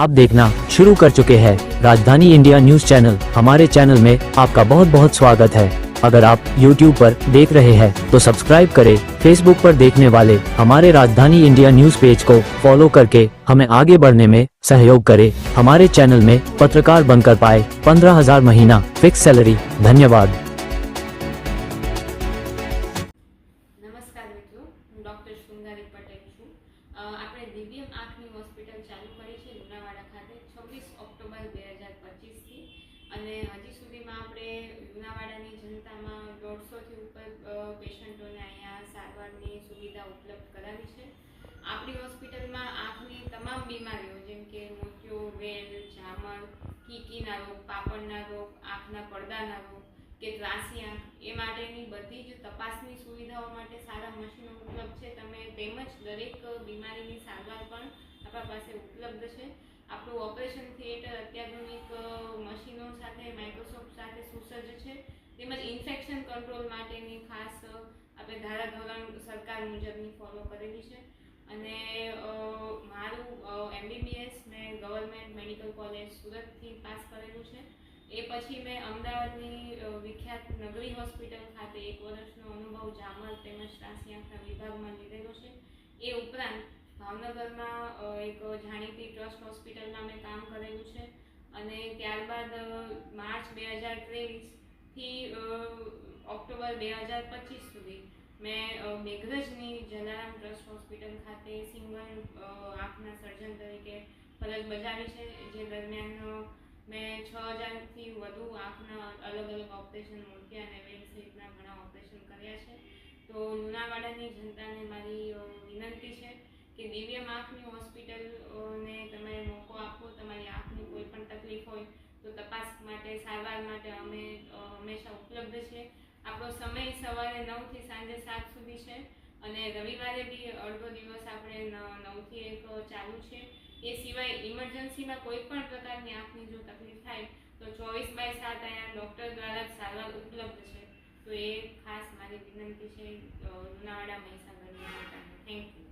आप देखना शुरू कर चुके हैं। राजधानी इंडिया न्यूज़ चैनल, हमारे चैनल में आपका बहुत बहुत स्वागत है। अगर आप YouTube पर देख रहे हैं तो सब्सक्राइब करें। Facebook पर देखने वाले हमारे राजधानी इंडिया न्यूज़ पेज को फॉलो करके हमें आगे बढ़ने में सहयोग करें। हमारे चैनल में पत्रकार बनकर पाए पंद्रह हज़ार महीना फिक्स सैलरी। धन्यवाद। नमस्कार मित्रों डॉक्टर આપણે દિવ્યમ આંખની હોસ્પિટલ ચાલુ કરી છે, લુણાવાડા ખાતે, છવ્વીસ ઓક્ટોબર બે હજાર પચીસથી. અને હજી સુધીમાં આપણે લુણાવાડાની જનતામાં દોઢસોથી ઉપર પેશન્ટોને અહીંયા સારવારની સુવિધા ઉપલબ્ધ કરાવી છે. આપણી હોસ્પિટલમાં આંખની તમામ બીમારીઓ, જેમ કે મોતિયો, વેલ જામર કીકીના રોગ, પાપડના રોગ, આંખના પડદાના રોગ કે ત્રાસી આંખ, એ માટેની બધી જ તપાસની સુવિધાઓ માટે સારા મશીનો તેમજ દરેક બીમારીની સારવાર પણ આપણા પાસે ઉપલબ્ધ છે. આપણું ઓપરેશન થિયેટર અત્યાધુનિક મશીનો સાથે, માઇક્રોસોફ્ટ સાથે સુસજ્જ છે. તેમજ ઇન્ફેક્શન કંટ્રોલ માટેની ખાસ આપણે ધારાધોરણ સરકાર મુજબની ફોલો કરેલી છે. અને મારું એમબીબીએસ મેં ગવર્મેન્ટ મેડિકલ કોલેજ સુરતથી પાસ કરેલું છે. પછી મેં અમદાવાદની વિખ્યાત નગરી હોસ્પિટલ ખાતે એક વર્ષનો અનુભવ જામલ તેમજ ત્રાસી આંખના વિભાગમાં લીધેલો છે. એ ઉપરાંત ભાવનગરમાં એક જાણીતી ટ્રસ્ટ હોસ્પિટલમાં મેં કામ કરેલું છે અને ત્યારબાદ માર્ચ બે હજાર ત્રેવીસથી ઓક્ટોબર બે હજાર પચીસ સુધી મેં મેઘરજની જલારામ ટ્રસ્ટ હોસ્પિટલ ખાતે સિંગલ આંખના સર્જન તરીકે ફરજ બજાવી છે, જે દરમિયાન મેં છ હજારથી વધુ આંખના અલગ અલગ ઓપરેશન મૂક્યા અને વેલ સહિતના ઘણા ઓપરેશન કર્યા છે. તો લુણાવાડાની જનતાને મારી વિનંતી છે કે દિવ્યમ આંખની હોસ્પિટલ ને તમે મોકો આપો, તમારી આંખની કોઈ પણ તકલીફ હોય તો તપાસ માટે, સારવાર માટે અમે હંમેશા ઉપલબ્ધ છે. આપણો સમય સવારે નવથી સાંજે સાત સુધી છે અને રવિવારે બી અડધો દિવસ આપણે નવથી એક ચાલુ છે. એ સિવાય ઇમરજન્સીમાં કોઈ પણ પ્રકારની આંખની જો તકલીફ થાય, તો ચોવીસ બાય સાત અહીંયા ડૉક્ટર દ્વારા જ સારવાર ઉપલબ્ધ છે. તો એ ખાસ મારી વિનંતી છે લુણાવાડા મહીસાગરની થેન્ક યુ